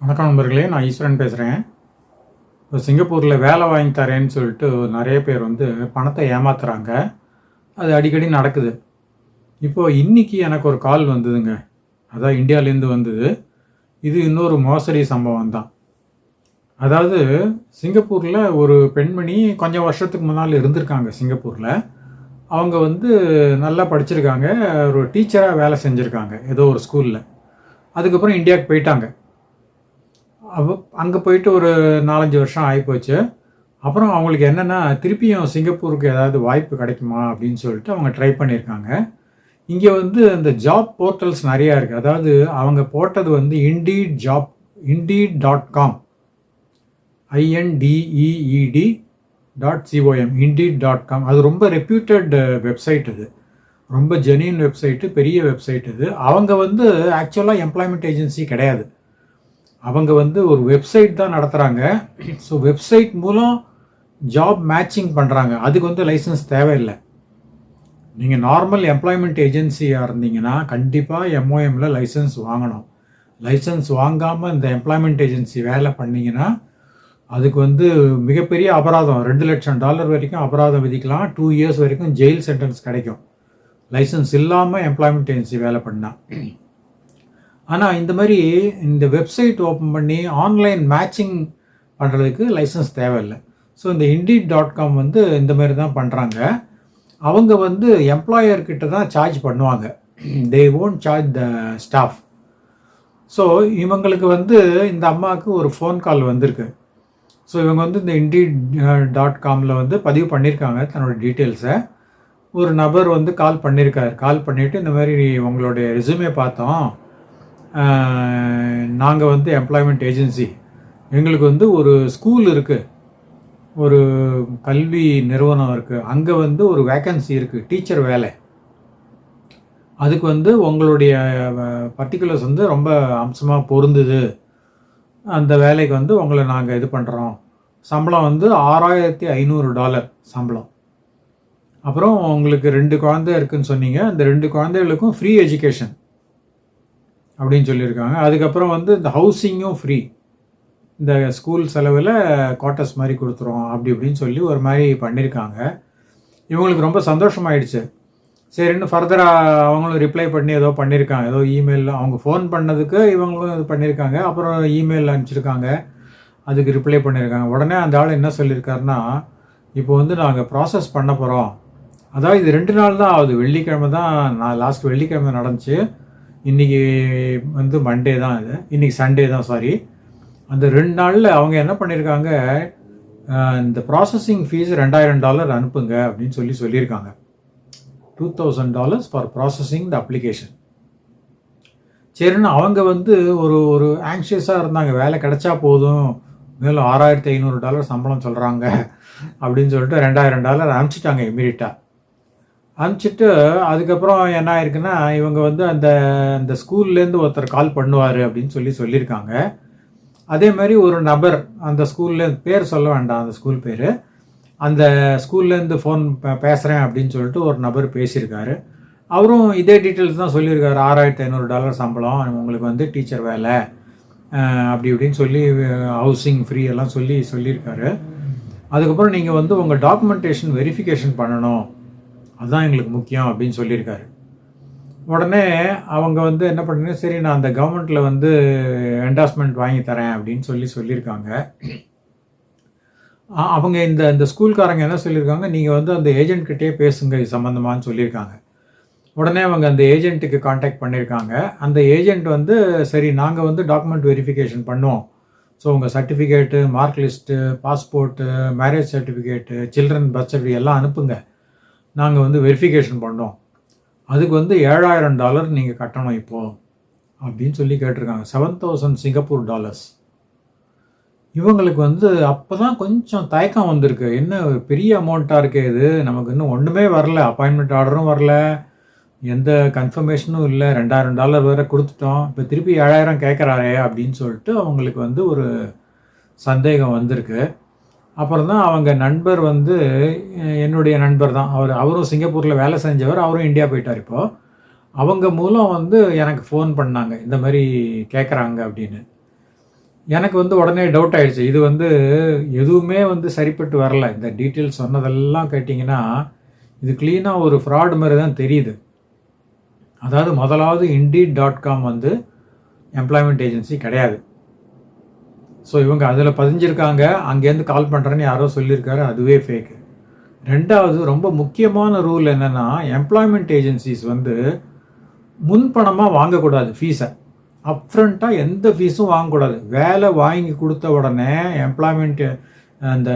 வணக்கம் நண்பர்களே நான் ஈஸ்வரன் பேசுகிறேன் இப்போ சிங்கப்பூரில் வேலை வாங்கி தரேன்னு சொல்லிட்டு நிறைய பேர் வந்து பணத்தை ஏமாத்துறாங்க. அது அடிக்கடி நடக்குது. இப்போது இன்றைக்கி எனக்கு ஒரு கால் வந்ததுங்க. அதான் இந்தியாவிலேருந்து வந்தது. இது இன்னொரு மோசடி சம்பவம் தான். அதாவது சிங்கப்பூரில் ஒரு பெண்மணி கொஞ்சம் வருஷத்துக்கு முன்னால் இருந்திருக்காங்க சிங்கப்பூரில். அவங்க வந்து நல்லா படிச்சிருக்காங்க. ஒரு டீச்சராக வேலை செஞ்சுருக்காங்க ஏதோ ஒரு ஸ்கூலில். அதுக்கப்புறம் இந்தியாவுக்கு போயிட்டாங்க. அவ அங்கே போயிட்டு ஒரு நாலஞ்சு வருஷம் ஆகிப்போச்சு அப்புறம் அவங்களுக்கு என்னென்னா திருப்பியும் சிங்கப்பூருக்கு ஏதாவது வாய்ப்பு கிடைக்குமா அப்படின்னு சொல்லிட்டு அவங்க ட்ரை பண்ணியிருக்காங்க. இங்கே வந்து அந்த ஜாப் போர்ட்டல்ஸ் நிறையா இருக்குது அதாவது அவங்க போட்டது வந்து Indeed job Indeed dot com I N D E E D dot C O M Indeed dot com அது ரொம்ப ரெப்யூட்டட் வெப்சைட் இது ரொம்ப ஜெனியின் வெப்சைட்டு பெரிய வெப்சைட் இது அவங்க வந்து ஆக்சுவலாக எம்ப்ளாய்மெண்ட் ஏஜென்சி கிடையாது. அவங்க வந்து ஒரு வெப்சைட் தான் நடத்துகிறாங்க ஸோ வெப்சைட் மூலம் ஜாப் மேட்சிங் பண்ணுறாங்க அதுக்கு வந்து லைசன்ஸ் தேவையில்லை. நீங்கள் நார்மல் எம்ப்ளாய்மெண்ட் ஏஜென்சியாக இருந்தீங்கன்னா கண்டிப்பாக எம்ஓஎம்மில் லைசன்ஸ் வாங்கணும். லைசன்ஸ் வாங்காமல் இந்த எம்ப்ளாய்மெண்ட் ஏஜென்சி வேலை பண்ணிங்கன்னா அதுக்கு வந்து மிகப்பெரிய அபராதம். ரெண்டு லட்சம் டாலர் வரைக்கும் அபராதம் விதிக்கலாம். டூ இயர்ஸ் வரைக்கும் ஜெயில் சென்டென்ஸ் கிடைக்கும். லைசன்ஸ் இல்லாமல் எம்ப்ளாய்மெண்ட் ஏஜென்சி வேலை பண்ணால் ஆனால் இந்த மாதிரி இந்த வெப்சைட் ஓப்பன் பண்ணி ஆன்லைன் மேட்சிங் பண்ணுறதுக்கு லைசன்ஸ் தேவையில்லை. ஸோ இந்த இண்டீட் டாட் காம் வந்து இந்த மாதிரி தான் பண்ணுறாங்க அவங்க வந்து எம்ப்ளாயர்கிட்ட தான் சார்ஜ் பண்ணுவாங்க. They won't charge the staff so இவங்களுக்கு வந்து இந்த அம்மாவுக்கு ஒரு ஃபோன் கால் வந்திருக்கு. ஸோ இவங்க வந்து இந்த இண்டீட் டாட் காமில் வந்து பதிவு பண்ணியிருக்காங்க தன்னோட டீட்டெயில்ஸை ஒரு நபர் வந்து கால் பண்ணியிருக்காரு கால் பண்ணிவிட்டு இந்த மாதிரி உங்களுடைய ரெசுமே பார்த்தோம். நாங்கள் வந்து எம்ப்ளாய்மெண்ட் ஏஜென்சி எங்களுக்கு வந்து ஒரு ஸ்கூல் இருக்குது ஒரு கல்வி நிறுவனம் இருக்குது அங்கே வந்து ஒரு வேக்கன்சி இருக்குது டீச்சர் வேலை. அதுக்கு வந்து உங்களுடைய பர்டிகுலர்ஸ் வந்து ரொம்ப அம்சமாக பொருந்துது. அந்த வேலைக்கு வந்து உங்களை நாங்கள் இது பண்ணுறோம் சம்பளம் வந்து ஆறாயிரத்தி ஐநூறு டாலர் சம்பளம். அப்புறம் உங்களுக்கு ரெண்டு குழந்தை இருக்குதுன்னு சொன்னீங்க. அந்த ரெண்டு குழந்தைகளுக்கும் ஃப்ரீ எஜுகேஷன் அப்படின்னு சொல்லியிருக்காங்க. அதுக்கப்புறம் வந்து இந்த ஹவுசிங்கும் ஃப்ரீ இந்த ஸ்கூல் செலவில் குவார்ட்டர்ஸ் மாதிரி கொடுத்துரும் அப்படி இப்படின்னு சொல்லி ஒரு மாதிரி பண்ணியிருக்காங்க. இவங்களுக்கு ரொம்ப சந்தோஷமாயிடுச்சு. சரின்னு ஃபர்தராக அவங்களும் ரிப்ளை பண்ணி ஏதோ பண்ணியிருக்காங்க. ஏதோ இமெயில் அவங்க ஃபோன் பண்ணதுக்கு இவங்களும் இது பண்ணியிருக்காங்க. அப்புறம் இமெயில் அனுப்பிச்சிருக்காங்க. அதுக்கு ரிப்ளை பண்ணியிருக்காங்க. உடனே அந்த ஆள் என்ன சொல்லியிருக்காருன்னா இப்போ வந்து நாங்கள் ப்ராசஸ் பண்ண போகிறோம் அதாவது இது ரெண்டு நாள் தான் ஆகுது. வெள்ளிக்கிழமை தான் நான் லாஸ்ட் வெள்ளிக்கிழமை நடந்துச்சு. இன்றைக்கி வந்து மண்டே தான் இது இன்றைக்கி சண்டே தான் சாரி அந்த ரெண்டு நாளில் அவங்க என்ன பண்ணியிருக்காங்க இந்த ப்ராசஸிங் ஃபீஸ் ரெண்டாயிரம் டாலர் அனுப்புங்க அப்படின்னு சொல்லி சொல்லியிருக்காங்க. Two thousand dollars for processing the application சரின்னு அவங்க வந்து ஒரு ஒரு ஆங்ஷியஸாக இருந்தாங்க. வேலை கிடைச்சா போதும். மேலும் ஆறாயிரத்தி ஐநூறு டாலர் சம்பளம் சொல்கிறாங்க அப்படின்னு சொல்லிட்டு ரெண்டாயிரம் டாலர் அனுப்பிச்சிட்டாங்க இமீடியட்டாக அனுப்பிச்சிட்டு அதுக்கப்புறம் என்ன ஆயிருக்குன்னா இவங்க வந்து அந்த அந்த ஸ்கூல்லேருந்து ஒருத்தர் கால் பண்ணுவார் அப்படின்னு சொல்லி சொல்லியிருக்காங்க. அதே மாதிரி ஒரு நபர் அந்த ஸ்கூல்ல பேர் சொல்ல வேண்டாம் அந்த ஸ்கூல் பேர். அந்த ஸ்கூல்லேருந்து ஃபோன் பேசுகிறேன் அப்படின்னு சொல்லிட்டு ஒரு நபர் பேசியிருக்காரு. அவரும் இதே டீட்டெயில்ஸ் தான் சொல்லியிருக்காரு. ஆறாயிரத்தி ஐநூறு டாலர் சம்பளம் உங்களுக்கு வந்து டீச்சர் வேலை அப்படி இப்படின்னு சொல்லி ஹவுசிங் ஃப்ரீ எல்லாம் சொல்லி சொல்லியிருக்காரு. அதுக்கப்புறம் நீங்கள் வந்து உங்கள் டாக்குமெண்டேஷன் வெரிஃபிகேஷன் பண்ணணும். அதுதான் எங்களுக்கு முக்கியம் அப்படின்னு சொல்லியிருக்காரு. உடனே அவங்க வந்து என்ன பண்ணுங்க சரி நான் அந்த கவர்மெண்ட்டில் வந்து என்டாஸ்மெண்ட் வாங்கி தரேன் அப்படின்னு சொல்லி சொல்லியிருக்காங்க. அவங்க இந்த இந்த ஸ்கூல்காரங்க என்ன சொல்லியிருக்காங்க நீங்கள் வந்து அந்த ஏஜென்ட்கிட்டே பேசுங்க இது சம்மந்தமானு சொல்லியிருக்காங்க. உடனே அவங்க அந்த ஏஜென்ட்டுக்கு காண்டாக்ட் பண்ணியிருக்காங்க. அந்த ஏஜென்ட் வந்து சரி நாங்கள் வந்து டாக்குமெண்ட் வெரிஃபிகேஷன் பண்ணுவோம். ஸோ உங்கள் certificate mark list passport marriage certificate children birth certificate எல்லாம் அனுப்புங்க. நாங்கள் வந்து வெரிஃபிகேஷன் பண்ணோம் அதுக்கு வந்து ஏழாயிரம் டாலர் நீங்கள் கட்டணும் இப்போது அப்படின்னு சொல்லி கேட்டிருக்காங்க. செவன் தௌசண்ட் சிங்கப்பூர் டாலர்ஸ் இவங்களுக்கு வந்து அப்போ தான் கொஞ்சம் தயக்கம் வந்திருக்கு. என்ன பெரிய அமௌண்ட்டாக இருக்கே இது? நமக்கு இன்னும் ஒன்றுமே வரல. அப்பாயின்மெண்ட் ஆர்டரும் வரல. எந்த கன்ஃபர்மேஷனும் இல்லை. ரெண்டாயிரம் டாலர் வேறு கொடுத்துட்டோம். இப்போ திருப்பி ஏழாயிரம் கேட்குறாரே அப்படின்னு சொல்லிட்டு அவங்களுக்கு வந்து ஒரு சந்தேகம் வந்திருக்கு. அப்புறம் தான் அவங்க நண்பர் வந்து என்னுடைய நண்பர் தான் அவர் அவரும் சிங்கப்பூரில் வேலை செஞ்சவர் அவரும் இந்தியா போயிட்டார் இப்போது அவங்க மூலம் வந்து எனக்கு ஃபோன் பண்ணாங்க இந்த மாதிரி கேட்குறாங்க அப்படின்னு. எனக்கு வந்து உடனே டவுட் ஆகிடுச்சு இது வந்து எதுவுமே வந்து சரிப்பட்டு வரல. இந்த டீட்டெயில்ஸ் சொன்னதெல்லாம் கேட்டிங்கன்னா இது க்ளீனாக ஒரு ஃப்ராடு மாதிரி தான் தெரியுது. அதாவது முதலாவது இண்டீட் டாட் காம் வந்து எம்ப்ளாய்மெண்ட் ஏஜென்சி கிடையாது. ஸோ இவங்க அதில் பதிஞ்சிருக்காங்க. அங்கேருந்து கால் பண்ணுறேன்னு யாரோ சொல்லியிருக்காரு. அதுவே ஃபேக்கு ரெண்டாவது ரொம்ப முக்கியமான ரூல் என்னென்னா எம்ப்ளாய்மெண்ட் ஏஜென்சிஸ் வந்து முன்பணமாக வாங்கக்கூடாது ஃபீஸை அப்ரண்ட்டாக எந்த ஃபீஸும் வாங்கக்கூடாது. வேலை வாங்கி கொடுத்த உடனே எம்ப்ளாய்மெண்ட் அந்த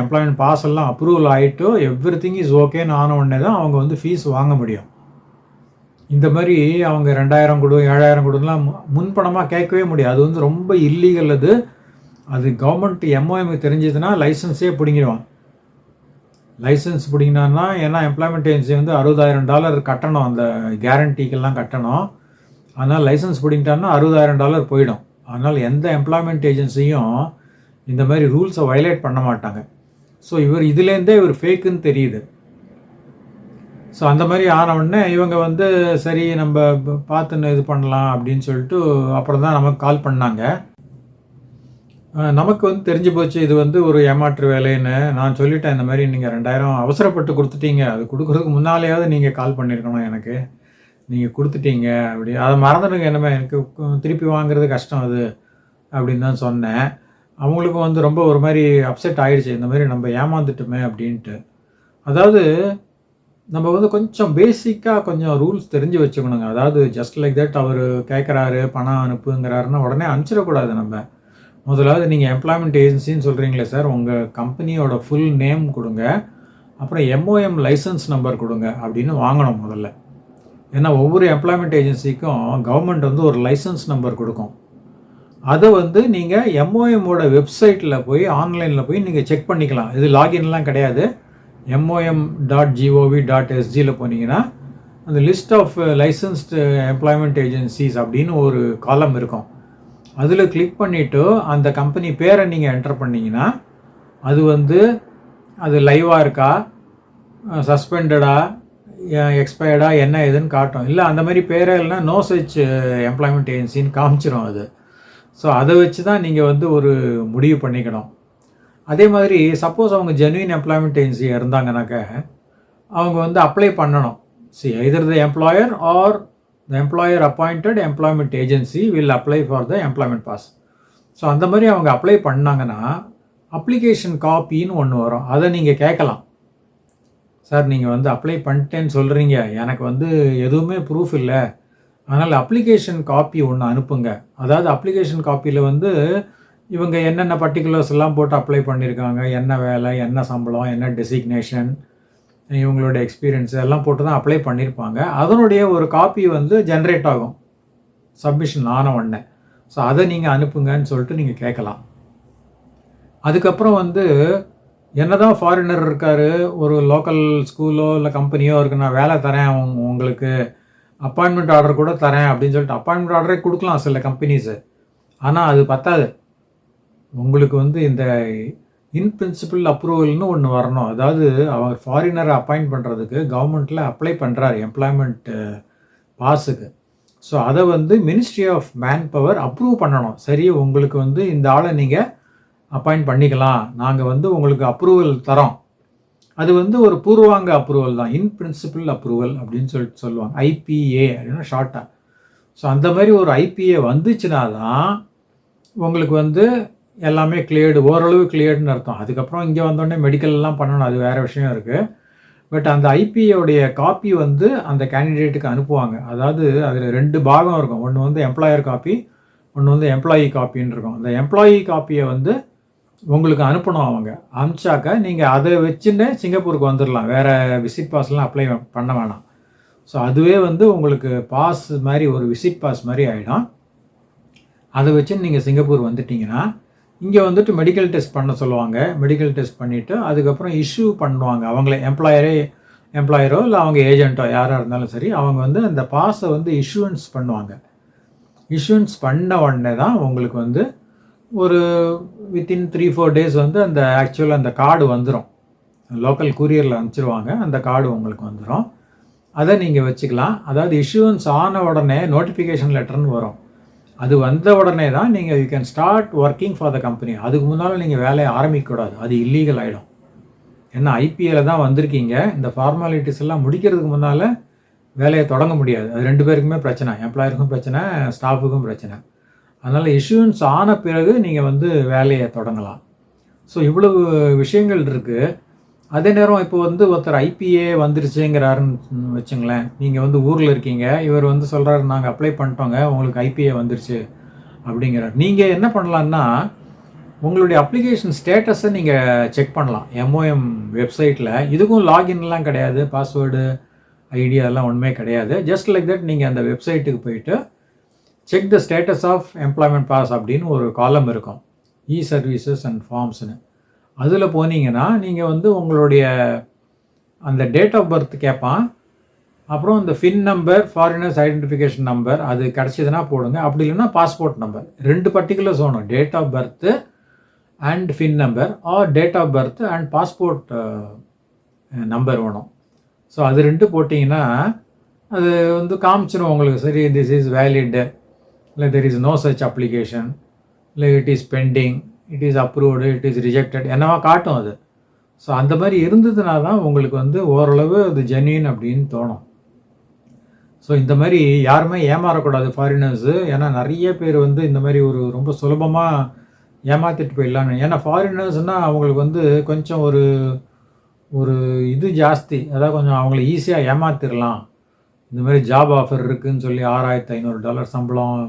எம்ப்ளாய்மெண்ட் பாஸ் எல்லாம் அப்ரூவல் ஆகிட்டு எவ்ரி திங் இஸ் ஓகேன்னு ஆன உடனே தான் அவங்க வந்து ஃபீஸ் வாங்க முடியும். இந்த மாதிரி அவங்க ரெண்டாயிரம் கொடு ஏழாயிரம் கொடுலாம் முன்பணமாக கேட்கவே முடியாது. அது வந்து ரொம்ப இல்லீகல் அது. அது கவர்மெண்ட் எம்ஓஎம்க்கு தெரிஞ்சதுன்னா லைசன்ஸே பிடிங்கிடுவான். லைசன்ஸ் பிடிங்கினான்னா ஏன்னா எம்ப்ளாய்மெண்ட் ஏஜென்சி வந்து அறுபதாயிரம் டாலர் கட்டணும். அந்த கேரண்டிக்கெல்லாம் கட்டணும். அதனால் லைசன்ஸ் பிடிங்கிட்டான்னா அறுபதாயிரம் டாலர் போயிடும். அதனால் எந்த எம்ப்ளாய்மெண்ட் ஏஜென்சியும் இந்த மாதிரி ரூல்ஸை வயலேட் பண்ண மாட்டாங்க. ஸோ இவர் இதுலேருந்தே இவர் ஃபேக்குன்னு தெரியுது. ஸோ அந்த மாதிரி ஆனவுடனே இவங்க வந்து சரி நம்ம பார்த்துன்னு இது பண்ணலாம் அப்படின்னு சொல்லிட்டு அப்புறம் தான் நமக்கு கால் பண்ணாங்க. நமக்கு வந்து தெரிஞ்சு போச்சு இது வந்து ஒரு ஏமாற்று வேலைன்னு. நான் சொல்லிட்டேன் இந்த மாதிரி நீங்கள் ரெண்டாயிரம் அவசரப்பட்டு கொடுத்துட்டீங்க. அது கொடுக்குறதுக்கு முன்னாலேயாவது நீங்கள் கால் பண்ணியிருக்கணும் எனக்கு. நீங்கள் கொடுத்துட்டீங்க அப்படி. அதை மறந்துடுங்க என்னமே. எனக்கு திருப்பி வாங்குறது கஷ்டம் அது அப்படின்னு தான் சொன்னேன். அவங்களுக்கும் வந்து ரொம்ப ஒரு மாதிரி அப்செட் ஆகிடுச்சு இந்த மாதிரி நம்ம ஏமாந்துட்டுமே அப்படின்ட்டு. அதாவது நம்ம வந்து கொஞ்சம் பேசிக்காக கொஞ்சம் ரூல்ஸ் தெரிஞ்சு வச்சுக்கணுங்க. அதாவது ஜஸ்ட் லைக் தட் அவர் கேட்குறாரு பணம் அனுப்புங்கிறாருன்னா உடனே அனுப்பிச்சிடக்கூடாது நம்ம. முதலாவது நீங்கள் எம்ப்ளாய்மெண்ட் ஏஜென்சின்னு சொல்கிறீங்களே சார் உங்கள் கம்பெனியோட ஃபுல் நேம் கொடுங்க. அப்புறம் எம்ஓஎம் லைசன்ஸ் நம்பர் கொடுங்க அப்படின்னு வாங்கணும் முதல்ல. ஏன்னா ஒவ்வொரு எம்ப்ளாய்மெண்ட் ஏஜென்சிக்கும் கவர்மெண்ட் வந்து ஒரு லைசன்ஸ் நம்பர் கொடுக்கும். அதை வந்து நீங்கள் எம்ஓஎம்மோட வெப்சைட்டில் போய் ஆன்லைனில் போய் நீங்கள் செக் பண்ணிக்கலாம். இது லாகின்லாம் கிடையாது. எம்ஓஎம் டாட் ஜிஓவி டாட் எஸ்ஜியில் போனீங்கன்னா அந்த list of licensed employment agencies அப்படின்னு ஒரு காலம் இருக்கும். அதில் கிளிக் பண்ணிவிட்டு அந்த கம்பெனி பேரை நீங்கள் என்டர் பண்ணிங்கன்னா அது வந்து அது லைவாக இருக்கா சஸ்பெண்டடா எக்ஸ்பயர்டா என்ன ஏதுன்னு காட்டும். இல்லை அந்த மாதிரி பேரே இல்லைனா நோ சச் எம்ப்ளாய்மெண்ட் ஏஜென்சின்னு காமிச்சிரும் அது. ஸோ அதை வச்சு தான் நீங்கள் வந்து ஒரு முடிவு பண்ணிக்கணும். அதே மாதிரி சப்போஸ் அவங்க ஜென்வின் எம்ப்ளாய்மெண்ட் ஏஜென்சி இருந்தாங்கனாக்க அவங்க வந்து அப்ளை பண்ணணும். See either the employer or the employer appointed employment agency will apply for the employment pass so அந்த மாதிரி அவங்க அப்ளை பண்ணாங்கன்னா அப்ளிகேஷன் காப்பின்னு ஒன்று வரும். அதை நீங்கள் கேட்கலாம். சார் நீங்கள் வந்து அப்ளை பண்ணிட்டேன்னு சொல்கிறீங்க எனக்கு வந்து எதுவுமே ப்ரூஃப் இல்லை. அதனால் அப்ளிகேஷன் காப்பி ஒன்று அனுப்புங்க. அதாவது அப்ளிகேஷன் காப்பியில் வந்து இவங்க என்னென்ன பர்டிகுலர்ஸ் எல்லாம் போட்டு அப்ளை பண்ணியிருக்காங்க என்ன வேலை? என்ன சம்பளம்? என்ன டெசிக்னேஷன் இவங்களோட எக்ஸ்பீரியன்ஸ் எல்லாம் போட்டு தான் அப்ளை பண்ணியிருப்பாங்க அதனுடைய ஒரு காப்பி வந்து ஜென்ரேட் ஆகும். சப்மிஷன் ஆன உடனே. ஸோ அதை நீங்கள் அனுப்புங்கன்னு சொல்லிட்டு நீங்கள் கேட்கலாம். அதுக்கப்புறம் வந்து என்ன தான் ஃபாரினர் இருக்கார் ஒரு லோக்கல் ஸ்கூலோ இல்லை கம்பெனியோ இருக்கு நான் வேலை தரேன் உங்களுக்கு அப்பாயின்மெண்ட் ஆர்டர் கூட தரேன் அப்படின்னு சொல்லிட்டு அப்பாயின்மெண்ட் ஆர்டரே கொடுக்கலாம் சில கம்பெனிஸு ஆனால் அது பத்தாது. உங்களுக்கு வந்து இந்த இன் பிரின்சிபிள் அப்ரூவல்னு ஒன்று வரணும். அதாவது அவர் ஃபாரினரை அப்பாயிண்ட் பண்ணுறதுக்கு கவர்மெண்ட்டில் அப்ளை பண்ணுறாரு எம்ப்ளாய்மெண்ட்டு பாஸுக்கு ஸோ அதை வந்து ministry of manpower approve பண்ணணும். சரி உங்களுக்கு வந்து இந்த ஆளை நீங்கள் அப்பாயிண்ட் பண்ணிக்கலாம். நாங்கள் வந்து உங்களுக்கு அப்ரூவல் தரோம். அது வந்து ஒரு பூர்வாங்க அப்ரூவல் தான். இன் பிரின்சிபல் அப்ரூவல் அப்படின்னு சொல்லிட்டு சொல்லுவாங்க. ஐபிஏ அப்படின்னா ஷார்ட்டாக ஸோ அந்த மாதிரி ஒரு ஐபிஏ வந்துச்சுன்னா தான் உங்களுக்கு வந்து எல்லாமே கிளியர்டு ஓரளவு கிளியர்டுன்னு அர்த்தம். அதுக்கப்புறம் இங்கே வந்தோடனே மெடிக்கல்லாம் பண்ணணும். அது வேறு விஷயம் இருக்குது பட் அந்த ஐபிஏடைய காப்பி வந்து அந்த கேண்டிடேட்டுக்கு அனுப்புவாங்க. அதாவது அதில் ரெண்டு பாகம் இருக்கும். ஒன்று வந்து எம்ப்ளாயர் காப்பி ஒன்று வந்து எம்ப்ளாயி காப்பின்னு இருக்கும். அந்த எம்ப்ளாயி காப்பியை வந்து உங்களுக்கு அனுப்பணும் அவங்க. அனுப்பிச்சாக்க நீங்கள் அதை வச்சுன்னு சிங்கப்பூருக்கு வந்துடலாம் வேறு விசிட் பாஸ்லாம் அப்ளை பண்ண வேணாம். ஸோ அதுவே வந்து உங்களுக்கு பாஸ் மாதிரி ஒரு விசிட் பாஸ் மாதிரி ஆகிடும் அதை வச்சு நீங்கள் சிங்கப்பூர் வந்துட்டிங்கன்னா இங்கே வந்துட்டு மெடிக்கல் டெஸ்ட் பண்ண சொல்லுவாங்க. மெடிக்கல் டெஸ்ட் பண்ணிவிட்டு அதுக்கப்புறம் இஷ்யூ பண்ணுவாங்க. அவங்களே எம்ப்ளாயரே எம்ப்ளாயரோ இல்லை அவங்க ஏஜென்ட்டோ யாராக இருந்தாலும் சரி அவங்க வந்து அந்த பாஸை வந்து இஷ்யூன்ஸ் பண்ணுவாங்க. இஷ்யூன்ஸ் பண்ண உடனே தான் உங்களுக்கு வந்து ஒரு வித்தின் த்ரீ ஃபோர் டேஸ் வந்து அந்த ஆக்சுவலாக அந்த கார்டு வந்துடும் லோக்கல் கூரியரில் அனுப்பிச்சிருவாங்க. அந்த கார்டு உங்களுக்கு வந்துடும் அதை நீங்கள் வச்சுக்கலாம். அதாவது இஷ்யூன்ஸ் ஆன உடனே நோட்டிஃபிகேஷன் லெட்டர்னு வரும். அது வந்த உடனே தான் நீங்கள் you can start working for the company அதுக்கு முன்னால் நீங்கள் வேலையை ஆரம்பிக்கக்கூடாது அது இல்லீகல் ஆகிடும் ஏன்னா ஐபிஎல்ல தான் வந்திருக்கீங்க. இந்த ஃபார்மாலிட்டிஸ் எல்லாம் முடிக்கிறதுக்கு முன்னால் வேலையை தொடங்க முடியாது. அது ரெண்டு பேருக்குமே பிரச்சனை. எம்ப்ளாயருக்கும் பிரச்சனை ஸ்டாஃபுக்கும் பிரச்சனை. அதனால் இஷ்யூன்ஸ் ஆன பிறகு நீங்கள் வந்து வேலையை தொடங்கலாம். ஸோ இவ்வளவு விஷயங்கள் இருக்குது அதே நேரம் இப்போ வந்து ஒருத்தர் ஐபிஏ வந்துருச்சுங்கிறாருன்னு வச்சுங்களேன். நீங்கள் வந்து ஊரில் இருக்கீங்க. இவர் வந்து சொல்கிறாரு நாங்கள் அப்ளை பண்ணிட்டோங்க. உங்களுக்கு ஐபிஏ வந்துருச்சு. அப்படிங்கிறார். நீங்கள் என்ன பண்ணலான்னா உங்களுடைய அப்ளிகேஷன் ஸ்டேட்டஸை நீங்கள் செக் பண்ணலாம். எம்ஓஎம் வெப்சைட்டில் இதுக்கும் லாகின்லாம் கிடையாது. பாஸ்வேர்டு ஐடி அதெல்லாம் ஒன்றுமே கிடையாது. ஜஸ்ட் லைக் தட் நீங்கள் அந்த வெப்சைட்டுக்கு போயிட்டு check the status of employment pass அப்படின்னு ஒரு காலம் இருக்கும். இ சர்வீசஸ் அண்ட் ஃபார்ம்ஸ்னு அதில் போனீங்கன்னா நீங்கள் வந்து உங்களுடைய அந்த டேட் ஆஃப் பர்த் கேட்பான் அப்புறம் இந்த FIN number foreigners identification number அது கிடச்சிதுன்னா போடுங்க. அப்படி இல்லைன்னா பாஸ்போர்ட் நம்பர் ரெண்டு பர்டிகுலர்ஸ் வேணும். Date of birth and FIN number or date of birth and passport number வேணும். ஸோ அது ரெண்டு போட்டிங்கன்னா அது வந்து காமிச்சிடும் உங்களுக்கு. சரி திஸ் இஸ் வேலிடு இல்லை there is no such application இல்லை it is pending it is approved it is rejected என்னவா காட்டும் அது? ஸோ அந்த மாதிரி இருந்ததுனா தான் உங்களுக்கு வந்து ஓரளவு அது ஜென்யூன் அப்படின்னு தோணும். ஸோ இந்த மாதிரி யாருமே ஏமாறக்கூடாது ஃபாரினர்ஸு ஏன்னா நிறைய பேர் வந்து இந்த மாதிரி ஒரு ரொம்ப சுலபமாக ஏமாற்றிட்டு போயிடலான்னு ஏன்னா ஃபாரினர்ஸ்னால் அவங்களுக்கு வந்து கொஞ்சம் ஒரு ஒரு இது ஜாஸ்தி. அதாவது கொஞ்சம் அவங்கள ஈஸியாக ஏமாத்திடலாம் இந்த மாதிரி ஜாப் ஆஃபர் இருக்குதுன்னு சொல்லி ஆறாயிரத்து ஐநூறு டாலர் சம்பளம்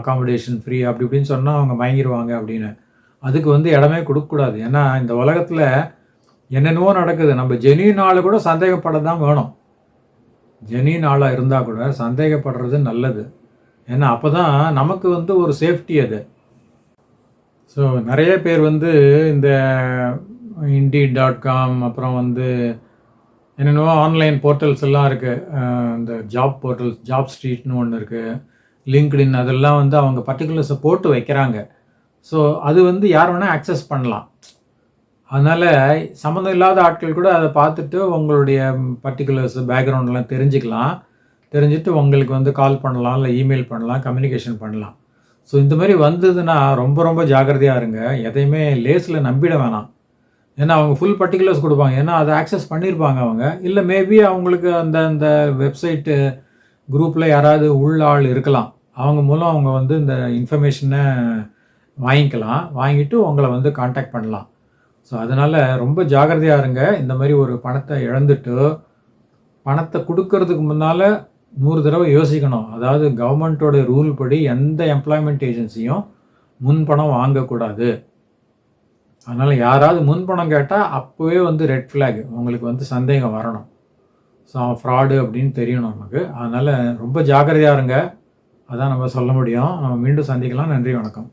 அகாமடேஷன் ஃப்ரீ அப்படி இப்படின்னு சொன்னால் அவங்க மயங்கிடுவாங்க அப்படின்னு. அதுக்கு வந்து இடமே கொடுக்கக்கூடாது. ஏன்னா இந்த உலகத்தில் என்னென்னவோ நடக்குது. நம்ம ஜெனியூன் கூட சந்தேகப்பட தான் வேணும். ஜெனியூன் ஆளாக இருந்தால் கூட சந்தேகப்படுறது நல்லது. ஏன்னா அப்போ தான் நமக்கு வந்து ஒரு சேஃப்டி அது. ஸோ நிறைய பேர் வந்து இந்த இண்டி டாட் காம் அப்புறம் வந்து என்னென்னவோ ஆன்லைன் போர்ட்டல்ஸ் எல்லாம் இருக்குது இந்த ஜாப் போர்ட்டல்ஸ் ஜாப் ஸ்ட்ரீட்னு ஒன்று இருக்குது லிங்க்டின் அதெல்லாம் வந்து அவங்க பர்டிகுலர்ஸை போட்டு வைக்கிறாங்க. ஸோ அது வந்து யார் வேணால் ஆக்சஸ் பண்ணலாம். அதனால் சம்மந்தம் இல்லாத ஆட்கள் கூட அதை பார்த்துட்டு உங்களுடைய பர்டிகுலர்ஸ் பேக்ரவுண்ட்லாம் தெரிஞ்சுக்கலாம். தெரிஞ்சுட்டு உங்களுக்கு வந்து கால் பண்ணலாம் இல்லை இமெயில் பண்ணலாம் கம்யூனிகேஷன் பண்ணலாம். ஸோ இந்த மாதிரி வந்ததுன்னா ரொம்ப ரொம்ப ஜாக்கிரதையாக இருங்க. எதையுமே லேஸில் நம்பிட வேணாம். ஏன்னா அவங்க ஃபுல் பர்டிகுலர்ஸ் கொடுப்பாங்க. ஏன்னா அதை ஆக்சஸ் பண்ணியிருப்பாங்க அவங்க. இல்லை மேபி அவங்களுக்கு அந்த அந்த வெப்சைட்டு குரூப்பில் யாராவது உள்ள ஆள் இருக்கலாம். அவங்க மூலம் அவங்க வந்து இந்த இன்ஃபர்மேஷனை வாங்கிக்கலாம். வாங்கிட்டு உங்களை வந்து காண்டாக்ட் பண்ணலாம். ஸோ அதனால் ரொம்ப ஜாகிரதையாக இருங்க. இந்த மாதிரி ஒரு பணத்தை இழந்துட்டு பணத்தை கொடுக்கறதுக்கு முன்னால் நூறு தடவை யோசிக்கணும். அதாவது கவர்மெண்ட்டோட ரூல் படி எந்த எம்ப்ளாய்மெண்ட் ஏஜென்சியும் முன் பணம் வாங்கக்கூடாது. அதனால் யாராவது முன் பணம் கேட்டால் அப்போவே வந்து ரெட் ஃப்ளாக் உங்களுக்கு வந்து சந்தேகம் வரணும். ஸோ அவன் ஃப்ராடு அப்படின்னு தெரியணும் நமக்கு. அதனால் ரொம்ப ஜாக்கிரதையாக இருங்க. அதான் நம்ம சொல்ல முடியும். நம்ம மீண்டும் சந்திக்கலாம். நன்றி வணக்கம்.